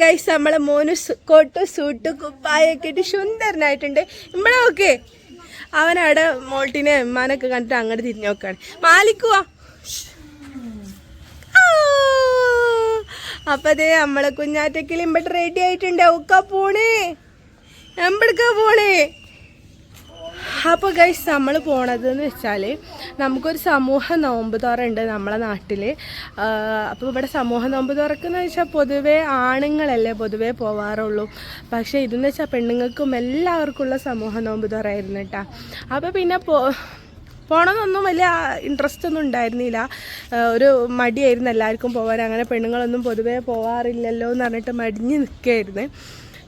Guys നമ്മളെ മോന് coat suit കുപ്പായൊക്കെ ഇട്ട് സുന്ദരനായിട്ടുണ്ട്. നമ്മളെ ഓക്കെ അവനവിടെ മോൾട്ടിനെ ഉമ്മാനൊക്കെ കണ്ടിട്ട് അങ്ങോട്ട് തിരിഞ്ഞു നോക്കാണ്. മാലിക്കുവാ അപ്പൊ അതെ നമ്മളെ കുഞ്ഞാറ്റക്കിൽ ഇമ്പട്ട് റെഡി ആയിട്ടുണ്ട്. ഒക്കെ പോണേ. എമ്പടുക്ക പോണേ. അപ്പോൾ ഗൈസ് നമ്മൾ പോണതെന്ന് വെച്ചാൽ നമുക്കൊരു സമൂഹ നോമ്പ് തുറയുണ്ട് നമ്മളെ നാട്ടിൽ അപ്പോൾ ഇവിടെ സമൂഹ നോമ്പ് തുറക്കുന്ന വെച്ചാൽ പൊതുവേ ആണുങ്ങളല്ലേ പൊതുവേ പോവാറുള്ളൂ. പക്ഷേ ഇതെന്ന് വെച്ചാൽ പെണ്ണുങ്ങൾക്കും എല്ലാവർക്കുള്ള സമൂഹ നോമ്പ് തുറയായിരുന്നു കേട്ടോ. അപ്പോൾ പിന്നെ പോ പോണമെന്നൊന്നും വലിയ ഇൻട്രസ്റ്റ് ഒന്നും ഉണ്ടായിരുന്നില്ല. ഒരു മടിയായിരുന്നു എല്ലാവർക്കും പോകാൻ അങ്ങനെ പെണ്ണുങ്ങളൊന്നും പൊതുവേ പോവാറില്ലല്ലോ എന്ന് പറഞ്ഞിട്ട് മടിഞ്ഞ് നിൽക്കുകയായിരുന്നു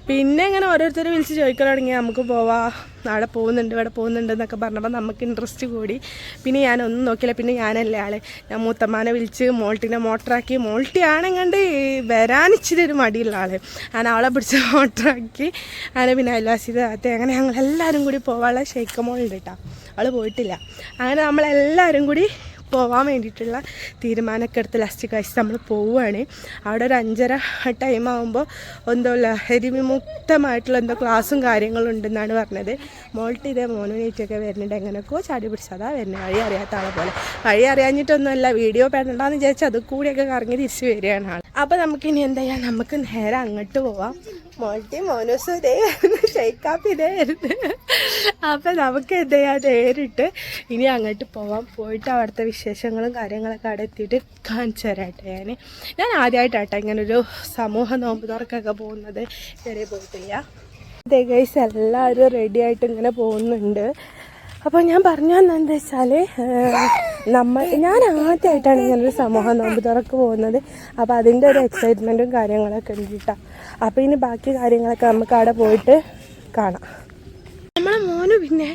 പിന്നെ ഇങ്ങനെ ഓരോരുത്തർ വിളിച്ച് ചോദിക്കാൻ തുടങ്ങി നമുക്ക് പോവാം. അവിടെ പോകുന്നുണ്ട് ഇവിടെ പോകുന്നുണ്ട് എന്നൊക്കെ പറഞ്ഞപ്പോൾ നമുക്ക് ഇൻട്രസ്റ്റ് കൂടി. പിന്നെ ഞാൻ ഞാനൊന്നും നോക്കില്ല പിന്നെ ഞാനല്ലേ ആളെ. ഞാൻ മൂത്തമ്മാനെ വിളിച്ച് മോൾട്ടിനെ മോട്ടറാക്കി. മോൾട്ടി ആണെങ്കണ്ട് വരാൻ ഇച്ചിരി ഒരു മടിയുള്ള ആളെ. ഞാൻ അവളെ പിടിച്ച് മോട്ടറാക്കി. അങ്ങനെ പിന്നെ അയൽവാസിയുടെ അകത്തെ അങ്ങനെ ഞങ്ങളെല്ലാവരും കൂടി പോവാനുള്ള ഷെയ്ക്കമോളുണ്ട് കേട്ടോ അവൾ പോയിട്ടില്ല. അങ്ങനെ നമ്മളെല്ലാവരും കൂടി പോവാൻ വേണ്ടിയിട്ടുള്ള തീരുമാനമൊക്കെ എടുത്ത് ലാസ്റ്റ് കഴിച്ച് നമ്മൾ പോവുകയാണ് അവിടെ ഒരു അഞ്ചര ടൈം ആകുമ്പോൾ എന്തോ ലഹരി വിമുക്തമായിട്ടുള്ള എന്തോ ക്ലാസ്സും കാര്യങ്ങളും ഉണ്ടെന്നാണ് പറഞ്ഞത്. മോൾട്ട് ഇതേ മോനോനേറ്റൊക്കെ വരുന്നുണ്ട്. എങ്ങനെയൊക്കെയോ ചാടി പിടിച്ചതാ വരുന്നത് വഴി അറിയാത്ത ആളെ പോലെ. വഴി അറിയാഞ്ഞിട്ടൊന്നുമല്ല. വീഡിയോ പെടണ്ടെന്ന് വിചാരിച്ച് അത് കൂടിയൊക്കെ കറങ്ങി തിരിച്ച് വരികയാണ് ആൾ അപ്പോൾ നമുക്കിനി എന്താ ചെയ്യാം? നമുക്ക് നേരെ അങ്ങോട്ട് പോവാം. മോൾട്ടി മോനോസ് ഇതേ ഷെയ്ക്കാപ്പ് ഇതേ വരുന്നത് അപ്പം നമുക്ക് എന്താ ചെയ്യാം? നേരിട്ട് ഇനി അങ്ങോട്ട് പോവാം. പോയിട്ട് അവിടുത്തെ വിശേഷങ്ങളും കാര്യങ്ങളൊക്കെ അവിടെ എത്തിയിട്ട് കാണിച്ചു തരാട്ടെ ഞാൻ ഞാൻ ആദ്യമായിട്ടാട്ടെ ഇങ്ങനെ ഒരു സമൂഹ നോമ്പ് തുറക്കൊക്കെ പോകുന്നത്. ഇതുവരെ പോയിട്ടില്ല അതെ ഗൈസ് എല്ലാവരും റെഡി ആയിട്ട് ഇങ്ങനെ പോകുന്നുണ്ട്. അപ്പോൾ ഞാൻ പറഞ്ഞു വന്നെന്താ വെച്ചാൽ നമ്മൾ ഞാൻ ആദ്യമായിട്ടാണ് ഇങ്ങനൊരു സമൂഹ നോമ്പ് തുറക്ക് പോകുന്നത്. അപ്പോൾ അതിന്റെ ഒരു എക്സൈറ്റ്മെന്റും കാര്യങ്ങളൊക്കെ ഉണ്ട് കേട്ടോ അപ്പോൾ ഇനി ബാക്കി കാര്യങ്ങളൊക്കെ നമുക്ക് അവിടെ പോയിട്ട് കാണാം. നമ്മളെ മോന് പിന്നെ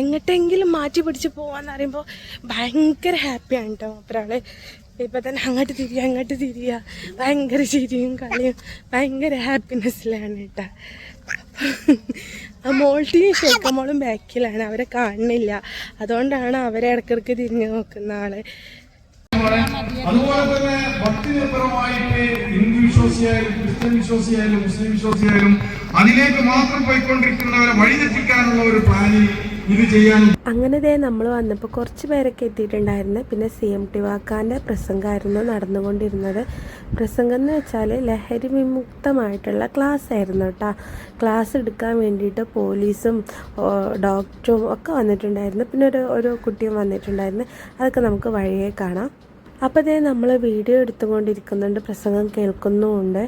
എങ്ങോട്ടെങ്കിലും മാറ്റി പിടിച്ച് പോവാന്ന് പറയുമ്പോൾ ഭയങ്കര ഹാപ്പിയാണ് കേട്ടോ ഒരാൾ ഇപ്പം തന്നെ അങ്ങോട്ട് തിരിയുക അങ്ങോട്ട് തിരിയുക ഭയങ്കര ചിരിയും കളിയും ഭയങ്കര ഹാപ്പിനെസ്സിലാണ് കേട്ടോ. മോൾട്ടിയും ഷേക്കമോളും ബാക്കിലാണ് അവരെ കാണുന്നില്ല. അതുകൊണ്ടാണ് അവരെ ഇടക്കിടക്ക് തിരിഞ്ഞു നോക്കുന്ന ആൾ. അതുപോലെ തന്നെ ഭക്തിനിർഭരമായിട്ട് ഹിന്ദു വിശ്വാസിയായാലും ക്രിസ്ത്യൻ വിശ്വാസിയായാലും മുസ്ലിം വിശ്വാസിയായാലും അതിലേക്ക് മാത്രം പോയിക്കൊണ്ടിരിക്കുന്നവരെ വഴിതെറ്റിക്കാനുള്ള ഒരു പ്ലാനിൽ ചെയ്യാൻ അങ്ങനെ ദേ നമ്മൾ വന്നപ്പോൾ കുറച്ച് പേരൊക്കെ എത്തിയിട്ടുണ്ടായിരുന്നു. പിന്നെ സി എം ടി വാക്കാന്റെ പ്രസംഗമായിരുന്നു നടന്നുകൊണ്ടിരുന്നത്. പ്രസംഗം എന്ന് വെച്ചാൽ ലഹരി വിമുക്തമായിട്ടുള്ള ക്ലാസ് ആയിരുന്നു കേട്ടോ ക്ലാസ് എടുക്കാൻ വേണ്ടിയിട്ട് പോലീസും ഡോക്ടറും ഒക്കെ വന്നിട്ടുണ്ടായിരുന്നു. പിന്നെ ഒരു ഒരു കുട്ടിയും വന്നിട്ടുണ്ടായിരുന്നു. അതൊക്കെ നമുക്ക് വഴിയെ കാണാം. അപ്പോൾ ദേ നമ്മൾ വീഡിയോ എടുത്തുകൊണ്ടിരിക്കുന്നുണ്ട് പ്രസംഗം കേൾക്കുന്നുമുണ്ട്.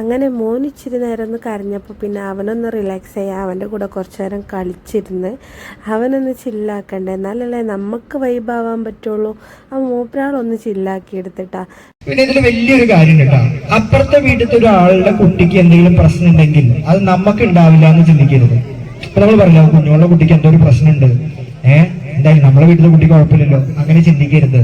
അങ്ങനെ മോൻ ഇച്ചിരി നേരം ഒന്ന് കരഞ്ഞപ്പോൾ പിന്നെ അവനൊന്ന് റിലാക്സ് ചെയ്യാൻ അവന്റെ കൂടെ കുറച്ച് നേരം കളിച്ചിരുന്ന് അവനൊന്ന് ചില്ലാക്കണ്ടേ എന്നാലല്ലേ നമുക്ക് വൈബാവാൻ പറ്റുള്ളൂ. ആ മൂപ്പരാളൊന്ന് ചില്ലാക്കി എടുത്തിട്ടാ. പിന്നെ ഇതിൽ വലിയൊരു കാര്യം കേട്ടോ. അപ്പുറത്തെ വീട്ടിലത്തെ ഒരാളുടെ കുട്ടിക്ക് എന്തെങ്കിലും പ്രശ്നം ഉണ്ടെങ്കിൽ അത് നമുക്ക് ഉണ്ടാവില്ല എന്ന് ചിന്തിക്കരുത്. ഇപ്പൊ നമ്മൾ പറഞ്ഞു കുഞ്ഞുങ്ങളുടെ കുട്ടിക്ക് എന്തോ ഒരു പ്രശ്നമുണ്ട്. ഏഹ് എന്തായാലും നമ്മളെ വീട്ടിലെ കുട്ടിക്ക് കുഴപ്പമില്ലല്ലോ. അങ്ങനെ ചിന്തിക്കരുത്.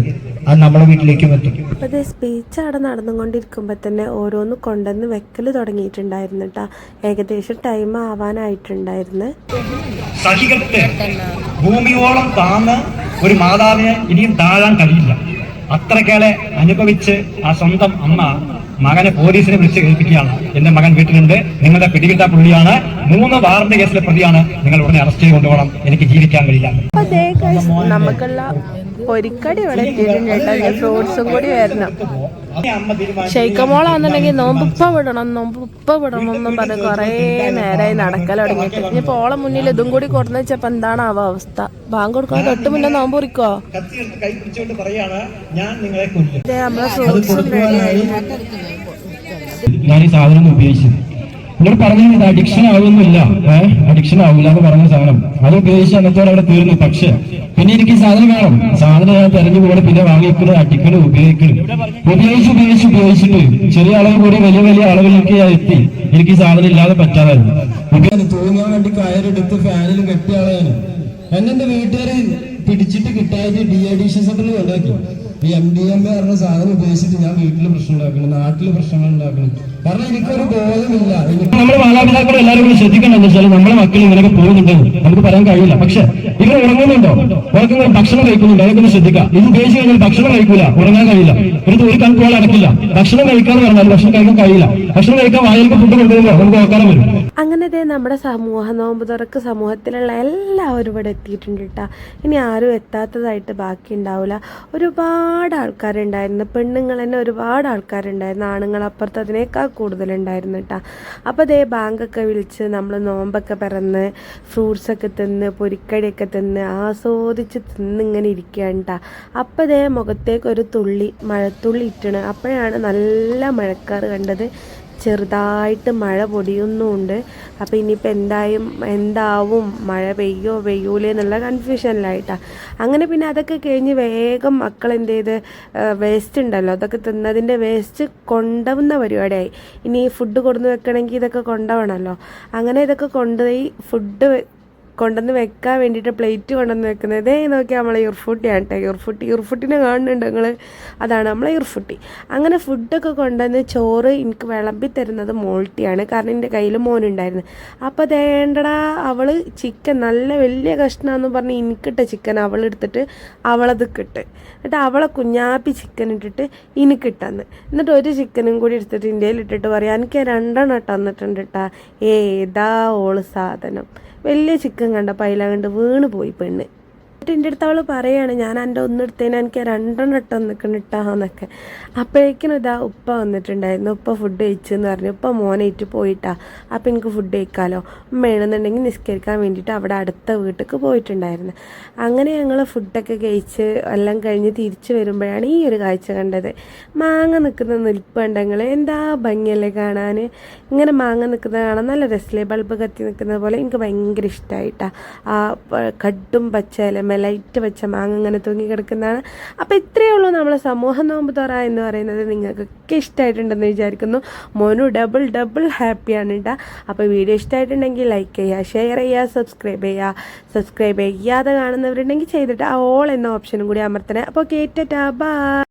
അത് നമ്മളെ വീട്ടിലേക്കും എത്തും അപ്പോൾ ഇത് സ്പീച്ച് അവിടെ നടന്നുകൊണ്ടിരിക്കുമ്പോൾ തന്നെ ഓരോന്ന് കൊണ്ടുവന്ന് വെക്കൽ തുടങ്ങിയിട്ടുണ്ടായിരുന്നു കേട്ടോ ഏകദേശം ടൈം ആവാനായിട്ടുണ്ടായിരുന്നു. സഹികത്ത് ഭൂമിയോളം താന്ന് ഒരു മാതാവിനെ ഇനിയും താഴാൻ കഴിയില്ല. അത്രക്കേളെ അനുഭവിച്ച് ആ സ്വന്തം അമ്മ മകനെ പോലീസിനെ വിളിച്ച് കേൾപ്പിക്കുകയാണ് എന്റെ മകൻ വീട്ടിലുണ്ട്. നിങ്ങളുടെ പിടികിട്ട പുള്ളിയാണ്. മൂന്ന് വാറന്റ് കേസിലെ പ്രതിയാണ് നിങ്ങൾ ഉടനെ അറസ്റ്റ് ചെയ്ത് കൊണ്ടുപോകണം എനിക്ക് ജീവിക്കാൻ കഴിയില്ല. നമുക്കുള്ള പൊരിക്കടി ഇവിടെ ഫ്രൂട്ട്സും കൂടി വരണം. അമ്മ തീരുമാനിച്ചു. ഷെയ്ക്കമോളാന്നുണ്ടെങ്കിൽ നോമ്പ് വിടണം നോമ്പുപ്പ വിടണം എന്നും പറഞ്ഞ് കുറേ നേരമായി നടക്കൽ തുടങ്ങിയിട്ട് ഇനിയിപ്പോ ഓളെ മുന്നിൽ ഇതും കൂടി കൊടുന്ന വെച്ചപ്പോ എന്താണ് ആ അവസ്ഥ? ബാങ്ക് കൊടുക്കാൻ തൊട്ട് മുന്നേ നോമ്പ് കുറിക്കോ കത്തി കൈ പിടിച്ചുകൊണ്ട് പറയാണ് ഞാൻ നിങ്ങളെ കൊല്ലും. ഇതേ നമ്മളെ ഫ്രൂട്ട്സും റെഡിയായി ഞാൻ ഈ സാധനം ഉപയോഗിച്ചത് നിങ്ങൾ പറഞ്ഞത് അഡിക്ഷൻ ആവുന്നില്ല. ഏഹ് അഡിക്ഷൻ ആവില്ല എന്ന് പറഞ്ഞ സാധനം. അത് ഉപയോഗിച്ച് അന്നത്തോടെ അവിടെ തീർന്നു. പക്ഷെ പിന്നെ എനിക്ക് സാധനം വേണം സാധനം ഞാൻ തെരഞ്ഞു പോകണം പിന്നെ വാങ്ങിക്കണ് അടിക്കണ് ഉപയോഗിക്കണം ഉപയോഗിച്ച് ഉപയോഗിച്ച് ഉപയോഗിച്ചിട്ട് ചെറിയ അളവ് കൂടി വലിയ വലിയ അളവിലേക്ക് എത്തി. എനിക്ക് സാധനം ഇല്ലാതെ പറ്റാതായിരുന്നു. തൂങ്ങാൻ വേണ്ടി കയറെടുത്ത് ഫാനിൽ കെട്ടിയ എന്നെ വീട്ടുകാരെ പിടിച്ചിട്ട് കിട്ടാതെ ഡി അഡീഷൻ സെന്ററിൽ കൊണ്ടാക്കി ഈ എം ഡി എം പറഞ്ഞ സാധനം ഉപയോഗിച്ചിട്ട് ഞാൻ വീട്ടിൽ പ്രശ്നം ഉണ്ടാക്കണം നാട്ടിൽ പ്രശ്നങ്ങൾ ഉണ്ടാക്കണം കാരണം എനിക്കൊരു ബോധമില്ല. നമ്മുടെ മാതാപിതാക്കൾ എല്ലാവരും കൂടി ശ്രദ്ധിക്കണം എന്ന് വെച്ചാൽ നമ്മുടെ മക്കൾ ഇങ്ങനെയൊക്കെ പോകുന്നുണ്ടെന്ന് നമുക്ക് പറയാൻ കഴിയില്ല. പക്ഷെ ഇവർ ഉറങ്ങുന്നുണ്ടോ? ഉറക്കുന്ന ഭക്ഷണം കഴിക്കുന്നുണ്ടോ. അതൊക്കെ ഒന്ന് ശ്രദ്ധിക്കാം ഇത് ഉപയോഗിച്ച് കഴിഞ്ഞാൽ ഭക്ഷണം കഴിക്കില്ല ഉറങ്ങാൻ കഴിയില്ല. ഒരു ഒരു കൺട്രോൾ അടക്കില്ല. ഭക്ഷണം കഴിക്കാന്ന് പറഞ്ഞാൽ ഭക്ഷണം കഴിക്കാൻ കഴിയില്ല. ഭക്ഷണം കഴിക്കാൻ വായിൽക്ക് ഫുഡ് കൊണ്ടുവരുമ്പോൾ നമുക്ക് നോക്കാൻ വരും. അങ്ങനെ ദേ നമ്മുടെ സമൂഹ നോമ്പ് തുറക്ക് സമൂഹത്തിലുള്ള എല്ലാവരും ഇവിടെ എത്തിയിട്ടുണ്ട് കേട്ടോ ഇനി ആരും എത്താത്തതായിട്ട് ബാക്കി ഉണ്ടാവില്ല ഒരുപാട് ആൾക്കാരുണ്ടായിരുന്നു. പെണ്ണുങ്ങൾ തന്നെ ഒരുപാട് ആൾക്കാരുണ്ടായിരുന്നു. ആണുങ്ങൾ അപ്പുറത്ത് അതിനേക്കാൾ കൂടുതലുണ്ടായിരുന്നു കേട്ടോ അപ്പോൾ അതേ ബാങ്കൊക്കെ വിളിച്ച് നമ്മൾ നോമ്പൊക്കെ പിറന്ന് ഫ്രൂട്ട്സൊക്കെ തിന്ന് പൊരിക്കടിയൊക്കെ തിന്ന് ആസ്വദിച്ച് തിന്നിങ്ങനെ ഇരിക്കുകയാണ് കേട്ടോ അപ്പോൾ അതേ മുഖത്തേക്കൊരു തുള്ളി മഴത്തുള്ളി ഇട്ടണ്. അപ്പോഴാണ് നല്ല മഴക്കാറ് കണ്ടത്. ചെറുതായിട്ട് മഴ പൊടിയുന്നുമുണ്ട് അപ്പോൾ ഇനിയിപ്പോൾ എന്തായും എന്താവും? മഴ പെയ്യോ പെയ്യൂലേ എന്നുള്ള കൺഫ്യൂഷനിലായിട്ടാണ് അങ്ങനെ പിന്നെ അതൊക്കെ കഴിഞ്ഞ് വേഗം മക്കൾ എന്ത് ചെയ്ത് വേസ്റ്റ് ഉണ്ടല്ലോ. അതൊക്കെ തിന്നതിന്റെ വേസ്റ്റ് കൊണ്ടുവന്ന പരിപാടിയായി. ഇനി ഫുഡ് കൊടുന്ന് വെക്കണമെങ്കിൽ ഇതൊക്കെ കൊണ്ടുപോകണമല്ലോ അങ്ങനെ ഇതൊക്കെ കൊണ്ടുപോയി ഫുഡ് കൊണ്ടുവന്ന് വെക്കാൻ വേണ്ടിയിട്ട് പ്ലേറ്റ് കൊണ്ടുവന്ന് വെക്കുന്നത്. ഇതേ നോക്കിയാൽ നമ്മളെ ഇർഫുട്ടിയാണ് കേട്ടോ ഇർഫുട്ടി ഇർഫുട്ടിനെ കാണുന്നുണ്ട് നിങ്ങൾ അതാണ് നമ്മളെ ഇർഫുട്ടി അങ്ങനെ ഫുഡൊക്കെ കൊണ്ടുവന്ന് ചോറ് എനിക്ക് വിളമ്പി തരുന്നത് മോൾട്ടിയാണ്. കാരണം എന്റെ കയ്യിൽ മോനുണ്ടായിരുന്നു. അപ്പോൾ തേണ്ടടാ അവൾ ചിക്കൻ നല്ല വലിയ കഷ്ണമെന്ന് പറഞ്ഞ് എനിക്കിട്ട ചിക്കൻ അവൾ എടുത്തിട്ട് അവളത് കിട്ട് എന്നിട്ട് അവളെ കുഞ്ഞാപ്പി ചിക്കൻ ഇട്ടിട്ട് എനിക്കിട്ടെന്ന് എന്നിട്ട് ഒരു ചിക്കനും കൂടി എടുത്തിട്ട് ഇന്ത്യയിൽ ഇട്ടിട്ട് പറയാം എനിക്ക് രണ്ടെണ്ണം തന്നിട്ടുണ്ട് കേട്ടാ ഏതാ ഓൾ സാധനം? വലിയ ചിക്കൻ കണ്ടപ്പോൾ അതിലാ കണ്ട് വീണ് പോയി പെണ്ണ്. എന്നിട്ട് എന്റെ അടുത്ത് അവൾ പറയാണ് ഞാൻ എന്റെ ഒന്നെടുത്തതിന് എനിക്ക് രണ്ടെണ്ണം ഇട്ട് നിൽക്കണിട്ടാന്നൊക്കെ അപ്പോഴേക്കും ഇതാ ഉപ്പ വന്നിട്ടുണ്ടായിരുന്നു. ഉപ്പ ഫുഡ് കഴിച്ചെന്ന് പറഞ്ഞു. ഉപ്പ മോനേറ്റ് പോയിട്ടാ. അപ്പം എനിക്ക് ഫുഡ് കഴിക്കാമല്ലോ വേണമെന്നുണ്ടെങ്കിൽ നിസ്കരിക്കാൻ വേണ്ടിയിട്ട് അവിടെ അടുത്ത വീട്ടിലേക്ക് പോയിട്ടുണ്ടായിരുന്നു. അങ്ങനെ ഞങ്ങൾ ഫുഡൊക്കെ കഴിച്ച് എല്ലാം കഴിഞ്ഞ് തിരിച്ചു വരുമ്പോഴാണ് ഈ ഒരു കാഴ്ച കണ്ടത്. മാങ്ങ നിൽക്കുന്ന നിൽപ്പ് കണ്ടെങ്കിൽ എന്താ ഭംഗിയല്ലേ കാണാൻ ഇങ്ങനെ മാങ്ങ നിൽക്കുന്ന കാണാൻ നല്ല രസമില്ലേ ബൾബ് കത്തി നിൽക്കുന്നത് പോലെ എനിക്ക് ഭയങ്കര ഇഷ്ടമായിട്ടാ ആ കട്ടും കടും പച്ച ഇലമ ലൈറ്റ് വെച്ച മാങ്ങ ഇങ്ങനെ തൂങ്ങി കിടക്കുന്നതാണ്. അപ്പോൾ ഇത്രയേ ഉള്ളൂ നമ്മളെ സമൂഹ നോമ്പ് തുറ എന്ന് പറയുന്നത്. നിങ്ങൾക്കൊക്കെ ഇഷ്ടമായിട്ടുണ്ടെന്ന് വിചാരിക്കുന്നു. മോനു ഡബിൾ ഡബിൾ ഹാപ്പിയാണ് കേട്ടോ അപ്പോൾ വീഡിയോ ഇഷ്ടമായിട്ടുണ്ടെങ്കിൽ ലൈക്ക് ചെയ്യുക ഷെയർ ചെയ്യുക സബ്സ്ക്രൈബ് ചെയ്യുക. സബ്സ്ക്രൈബ് ചെയ്യാതെ കാണുന്നവരുണ്ടെങ്കിൽ ചെയ്തിട്ട് ആ ഓൾ എന്ന ഓപ്ഷനും കൂടി അമർത്തണേ. അപ്പോൾ കേറ്റാ ബാ